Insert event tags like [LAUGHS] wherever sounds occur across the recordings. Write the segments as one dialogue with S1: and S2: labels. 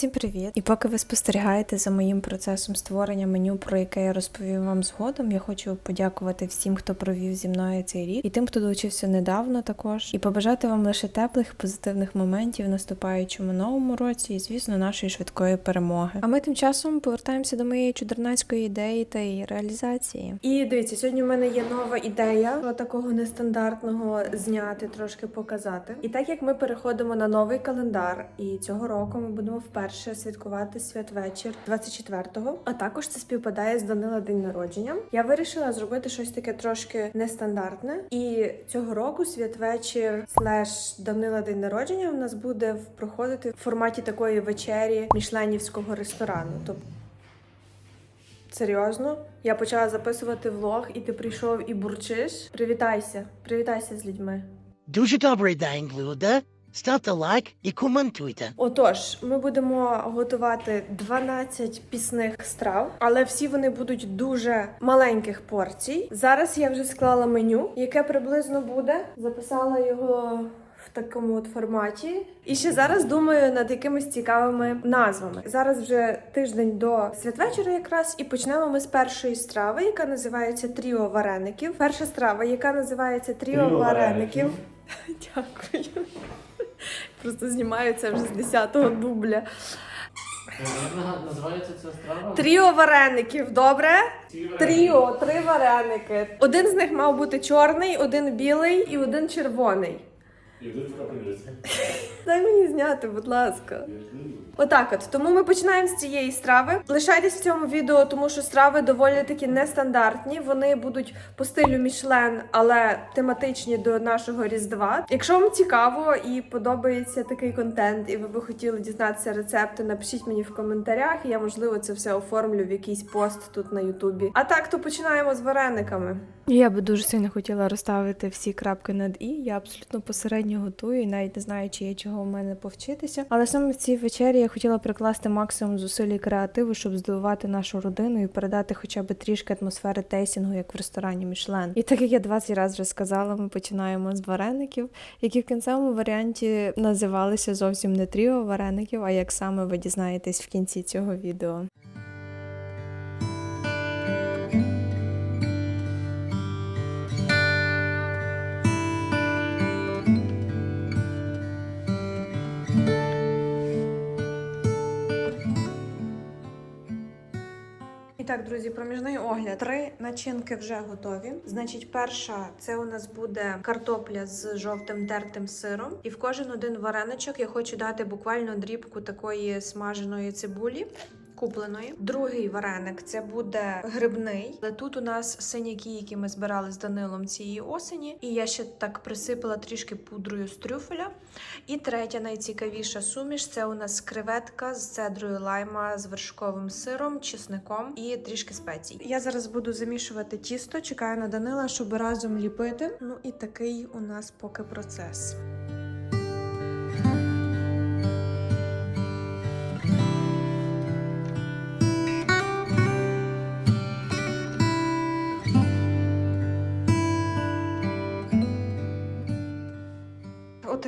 S1: Всім привіт! І поки ви спостерігаєте за моїм процесом створення меню, про яке я розповім вам згодом, я хочу подякувати всім, хто провів зі мною цей рік, і тим, хто долучився недавно також, і побажати вам лише теплих, позитивних моментів в наступаючому новому році, і звісно, нашої швидкої перемоги. А ми тим часом повертаємося до моєї чудернацької ідеї та її реалізації. І дивіться, сьогодні в мене є нова ідея про такого нестандартного зняти, трошки показати. І так як ми переходимо на новий календар, і цього року ми будемо вперше святкувати святвечір 24-го, а також це співпадає з Данила день народження. Я вирішила зробити щось таке трошки нестандартне. І цього року святвечір слеш Данила день народження в нас буде проходити в форматі такої вечері мішленівського ресторану. Тобто Серйозно? Я почала записувати влог, і ти прийшов і бурчиш. Привітайся, привітайся з людьми.
S2: Дуже добрий день, люди. Ставте лайк і коментуйте.
S1: Отож, ми будемо готувати 12 пісних страв, але всі вони будуть дуже маленьких порцій. Зараз я вже склала меню, яке приблизно буде. Записала його. В такому от форматі, і ще зараз думаю над якимись цікавими назвами. Зараз вже тиждень до святвечора, якраз, і почнемо ми з першої страви, яка називається Тріо вареників. Перша страва, яка називається Тріо,
S3: Тріо
S1: вареників. [LAUGHS] Дякую. Просто знімаю це вже з 10-го дубля.
S3: Називається ця страва?
S1: Тріо вареників, добре? Тріо, три вареники. Один з них мав бути чорний, один білий і один червоний. Дай мені зняти, будь ласка. Отак от. Тому ми починаємо з цієї страви. Лишайтесь в цьому відео, тому що страви доволі таки нестандартні. Вони будуть по стилю Мішлен, але тематичні до нашого Різдва. Якщо вам цікаво і подобається такий контент, і ви би хотіли дізнатися рецепти, напишіть мені в коментарях. Я можливо це все оформлю в якийсь пост тут на Ютубі. А так, то починаємо з варениками. Я би дуже сильно хотіла розставити всі крапки над і. Я абсолютно посередньо готую і навіть не знаю, чи є чого в мене повчитися. Але саме в цій вечері я хотіла прикласти максимум зусиль і креативу, щоб здивувати нашу родину і передати хоча б трішки атмосфери тейсінгу, як в ресторані Мішлен. І так як я 20 разів вже сказала, ми починаємо з вареників, які в кінцевому варіанті називалися зовсім не тріо вареників, а як саме ви дізнаєтесь в кінці цього відео. Так, друзі, проміжний огляд. Три начинки вже готові. Значить, перша це у нас буде картопля з жовтим тертим сиром. І в кожен один вареничок я хочу дати буквально дрібку такої смаженої цибулі. Купленої. Другий вареник це буде грибний. Але тут у нас синяки, які ми збирали з Данилом цієї осені. І я ще так присипала трішки пудрою з трюфеля. І третя найцікавіша суміш це у нас креветка з цедрою лайма, з вершковим сиром, чесником і трішки спецій. Я зараз буду замішувати тісто, чекаю на Данила, щоб разом ліпити. Ну і такий у нас поки процес.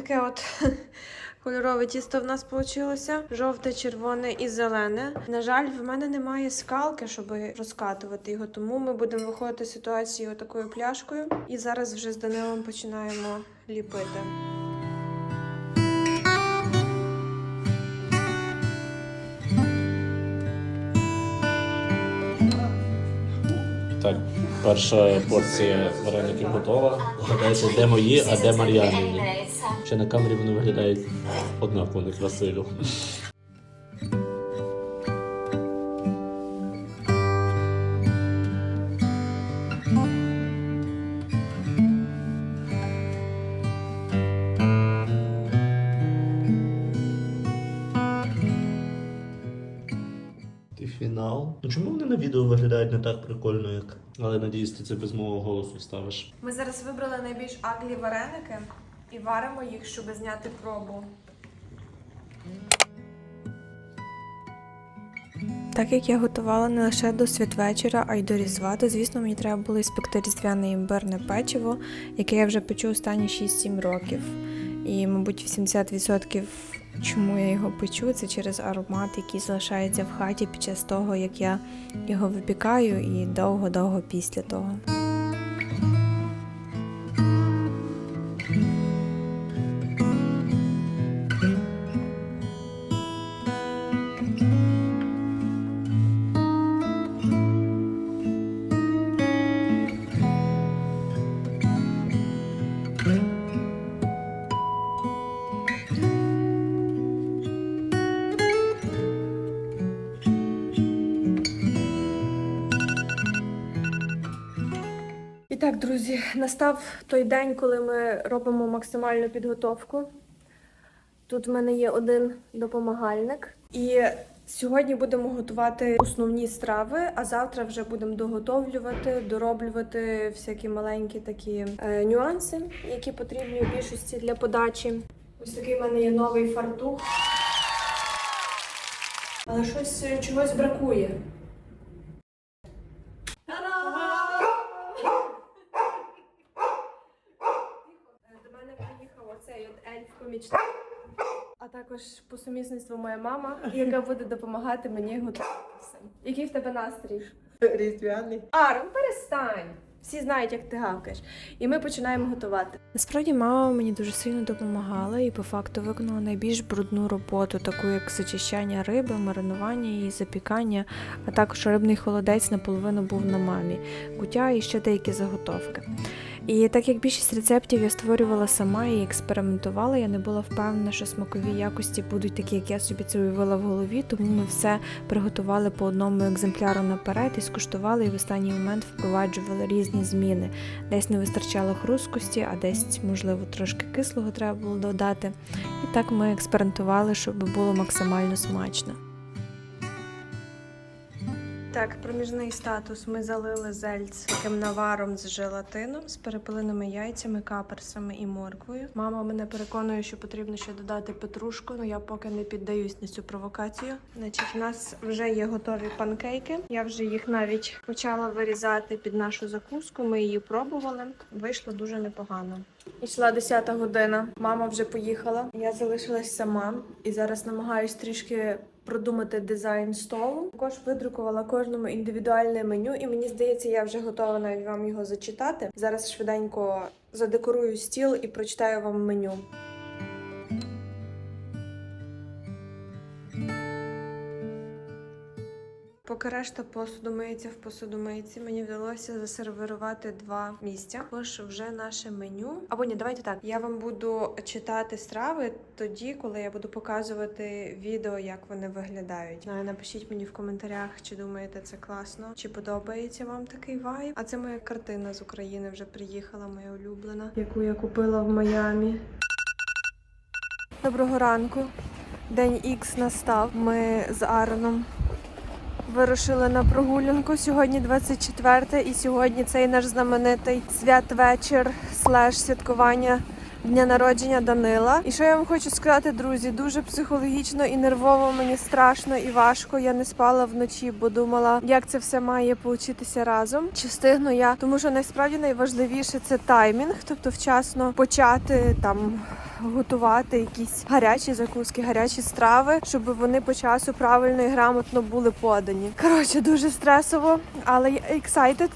S1: Отаке от [LAUGHS] кольорове тісто в нас вийшло. Жовте, червоне і зелене. На жаль, в мене немає скалки, щоб розкатувати його, тому ми будемо виходити з ситуації отакою пляшкою. І зараз вже з Данилом починаємо ліпити.
S3: Так, перша порція вареників готова. Гадайте, де мої, а де Мар'янині. Ще на камері вони виглядають однаково некрасиво. Чому вони на відео виглядають не так прикольно, як. Але надіюсь, ти це без мого голосу ставиш.
S1: Ми зараз вибрали найбільш аглі вареники і варимо їх, щоб зняти пробу. Так як я готувала не лише до святвечора, а й до Різдва, то звісно мені треба було іспекти різдвяне імбирне печиво, яке я вже печу останні 6-7 років. І, мабуть, 80%
S4: Чому я його печу? Це через аромат, який залишається в хаті під час того, як я його випікаю, і довго-довго після того.
S1: Так, друзі, настав той день, коли ми робимо максимальну підготовку. Тут в мене є один допомагальник. І сьогодні будемо готувати основні страви, а завтра вже будемо доготовлювати, дороблювати всякі маленькі такі е, нюанси, які потрібні у більшості для подачі. Ось такий в мене є новий фартух. Але щось чогось бракує. До мене приїхав оцей от ельф помічник. А також по сумісництву моя мама, яка буде допомагати мені готувати все. Який в тебе настрій?
S5: Різдвяний.
S1: Арм, перестань! Всі знають, як ти гавкаєш. І ми починаємо готувати.
S4: Насправді мама мені дуже сильно допомагала і по факту виконала найбільш брудну роботу, таку як зачищання риби, маринування і запікання, а також рибний холодець наполовину був на мамі, кутя і ще деякі заготовки. І так як більшість рецептів я створювала сама і експериментувала, я не була впевнена, що смакові якості будуть такі, як я собі це уявила в голові, тому ми все приготували по одному екземпляру наперед і скуштували, і в останній момент впроваджували різні зміни. Десь не вистачало хрусткості, а десь, можливо, трошки кислого треба було додати. І так ми експериментували, щоб було максимально смачно.
S1: Так, проміжний статус ми залили зельць таким наваром з желатином, з перепиленими яйцями, каперсами і морквою. Мама мене переконує, що потрібно ще додати петрушку, але я поки не піддаюсь на цю провокацію. Значить, в нас вже є готові панкейки. Я вже їх навіть почала вирізати під нашу закуску. Ми її пробували. Вийшло дуже непогано. Ішла 10 година. Мама вже поїхала. Я залишилась сама і зараз намагаюсь трішки продумати дизайн столу. Також видрукувала кожному індивідуальне меню, і мені здається, я вже готова навіть вам його зачитати. Зараз швиденько задекорую стіл і прочитаю вам меню. Поки решта посуду миється в посудомийці, мені вдалося засервірувати два місця. Тож вже наше меню. Або ні, давайте так. Я вам буду читати страви тоді, коли я буду показувати відео, як вони виглядають. Напишіть мені в коментарях, чи думаєте це класно, чи подобається вам такий вайб. А це моя картина з України вже приїхала, моя улюблена, яку я купила в Майамі. Доброго ранку. День Ікс настав. Ми з Ароном Вирушили на прогулянку. Сьогодні 24 і сьогодні цей наш знаменитий святвечір слеш святкування дня народження Данила. І що я вам хочу сказати, друзі, дуже психологічно і нервово мені страшно і важко. Я не спала вночі, бо думала, як це все має получитися разом. Чи встигну я? Тому що насправді найважливіше це таймінг, тобто вчасно почати там готувати якісь гарячі закуски, гарячі страви, щоб вони по часу правильно і грамотно були подані. Коротше, дуже стресово, але я excited.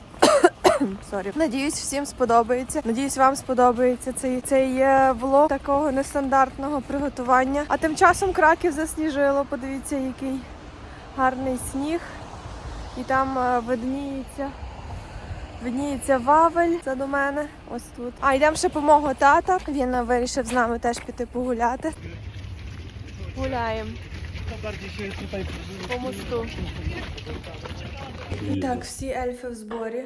S1: [COUGHS] Сорі. Надіюсь, всім сподобається. Надіюсь, вам сподобається цей цей е, влог такого нестандартного приготування. А тим часом краків засніжило. Подивіться, який гарний сніг. І там е, видніється. Видніється Вавель це до мене. Ось тут. А йдемо ще по тата. Він е, вирішив з нами теж піти погуляти. Гуляємо. По мосту. І так, всі ельфи в зборі.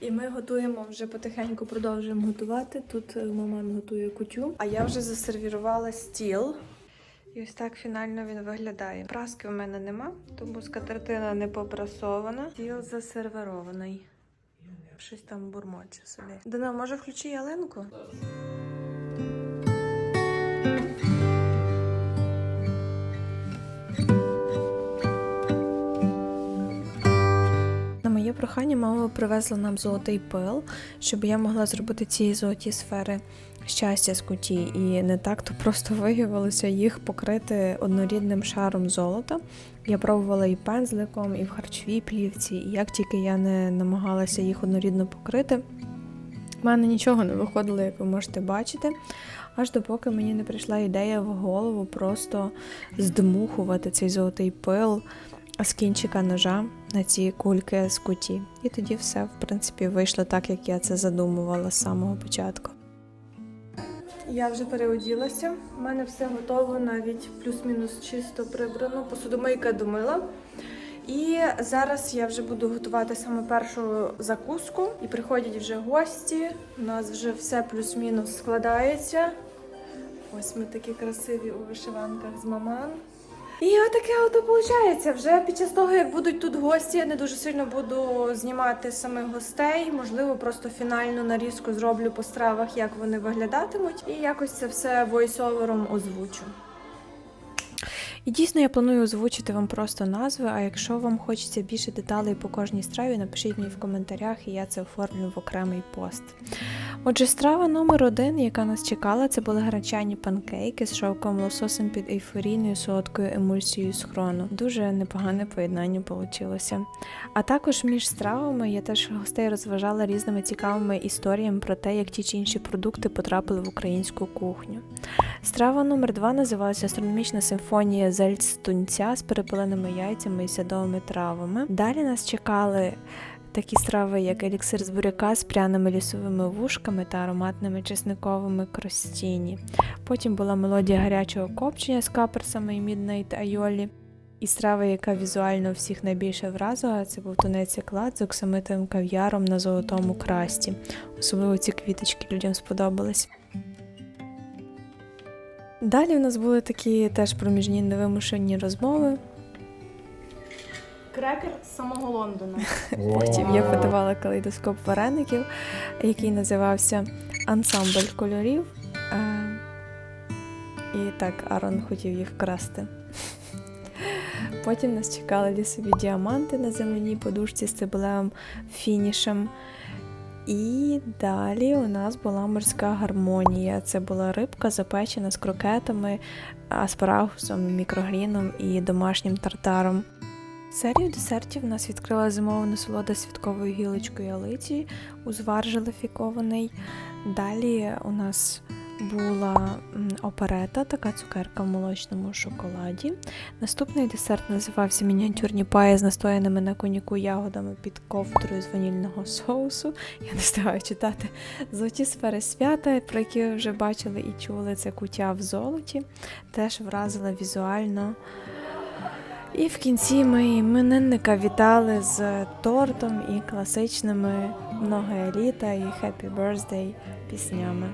S1: І ми готуємо вже потихеньку продовжуємо готувати. Тут е, мама готує кутю, а я вже засервірувала стіл. І ось так фінально він виглядає. Праски в мене нема, тому скатертина не попрасована. Стіл засервірований. Щось там бурмоче собі. Дана, може включи ялинку?
S4: Прохання
S1: мама привезла нам золотий пил, щоб я могла зробити ці золоті сфери щастя з куті. І не так то просто виявилося їх покрити однорідним шаром золота. Я пробувала і пензликом, і в харчовій плівці, і як тільки я не намагалася їх однорідно покрити. У мене нічого не виходило, як ви можете бачити, аж допоки мені не прийшла ідея в голову просто здмухувати цей золотий пил з кінчика ножа на ці кульки з куті. І тоді все, в принципі, вийшло так, як я це задумувала з самого початку.
S4: Я вже переоділася. У мене все готово, навіть плюс-мінус чисто прибрано. Посудомийка домила. І зараз я вже буду готувати саме першу закуску. І приходять вже гості. У нас вже все плюс-мінус складається. Ось ми такі красиві у вишиванках з маман. І отаке от виходить. Вже під час того, як будуть тут гості, я не дуже сильно буду знімати самих гостей. Можливо, просто фінальну нарізку зроблю по стравах, як вони виглядатимуть, і якось це все войсовером озвучу.
S1: І дійсно я планую озвучити вам просто назви, а якщо вам хочеться більше деталей по кожній страві, напишіть мені в коментарях, і я це оформлю в окремий пост. Отже, страва номер один, яка нас чекала, це були гречані панкейки з шовковим лососем під ейфорійною солодкою емульсією з хрону. Дуже непогане поєднання вийшло. А також між стравами я теж гостей розважала різними цікавими історіями про те, як ті чи інші продукти потрапили в українську кухню. Страва номер два називалася Астрономічна симфонія зельц тунця з перепиленими яйцями і садовими травами. Далі нас чекали такі страви, як еліксир з буряка з пряними лісовими вушками та ароматними чесниковими кростіні. Потім була мелодія гарячого копчення з каперсами і міднайт айолі. І страва, яка візуально всіх найбільше вразила, це був тунець клад з оксамитовим кав'яром на золотому красті. Особливо ці квіточки людям сподобались. Далі в нас були такі теж проміжні невимушені розмови.
S4: Крекер з самого Лондона.
S1: Потім я подавала калейдоскоп вареників, який називався Ансамбль кольорів. Е, І так Арон хотів їх вкрасти. Потім нас чекали лісові діаманти на земляній подушці з цибулевим фінішем. І далі у нас була морська гармонія. Це була рибка запечена з крокетами, аспарагусом, мікрогріном і домашнім тартаром. Серію десертів нас відкрила зимова насолода святковою гілочкою ялиці, узвар желефікований. Далі у нас була оперета, така цукерка в молочному шоколаді. Наступний десерт називався мініатюрні паї з настояними на коньяку ягодами під ковдрою з ванільного соусу. [LAUGHS] Я не встигаю читати золоті сфери свята, про які ви вже бачили і чули. Це куття в золоті. Теж вразила візуально. І в кінці ми іменинника вітали з тортом і класичними много еліта і Happy Birthday піснями.